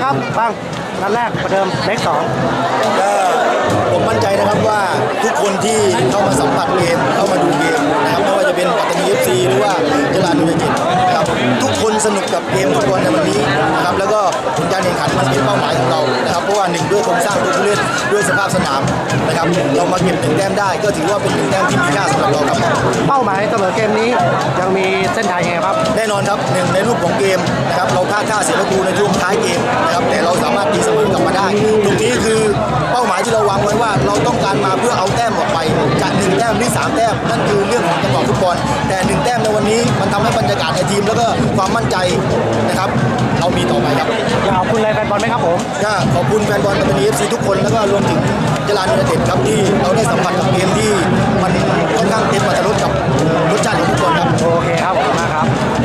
เป็นไงบ้างครับบ้างนัดแรกประเดิมเล็กสองก็ผมมั่นใจนะครับว่าทุกคนที่เข้ามาสัมผัสเกมเข้ามาดูเกมนะครับไม่ว่าจะเป็นปัตตานีเอฟซีหรือว่าจรานุยจิตนะครับทุกคนสนุกกับเกมฟุตบอลในวันนี้นะครับแล้วก็ผลการแข่งขันมันเป็นเป้าหมายของเรานะครับเพราะว่าหนึ่งด้วยโครงสร้างตัวผู้เล่นด้วยสภาพสนามนะครับเรามาเก็บหนึ่งแต้มได้ ก็ถือว่าเป็นหนึ่งแต้มที่มีค่าสำหรับเราครับเป้าหมายเสมอเกมนี้ยังมีเส้นทางยังไงครับ แน่นอนครับหนึ่งในรูปของเกมนะครับเรา พลาดท่าเสียประตูในช่วงท้ายเกมนะครับแต่เราสามารถตีเสมอกลับมาได้ตรงนี้คือเป้าหมายที่เราวางไว้ว่า เราต้องการมาเพื่อเอาแต้มออกไปจากหนึ่งแต้มหรือสามแต้มนั่นคือเรื่องของจังหวะฟุตบอลแต่หนึ่งแต้มในวันนี้มันทำให้บรรยากาศในทีม แล้วก็ความมั่นใจนะครับเรามีต่อไปครับอยากขอบคุณเลยแฟนบอลไหมครับผมก็ขอบคุณแฟนบอลปัตตานีเอฟซีทุกคนแล้วก็รวมถึงจรานยูไนเต็ดครับที่เราได้สัมผัสกับ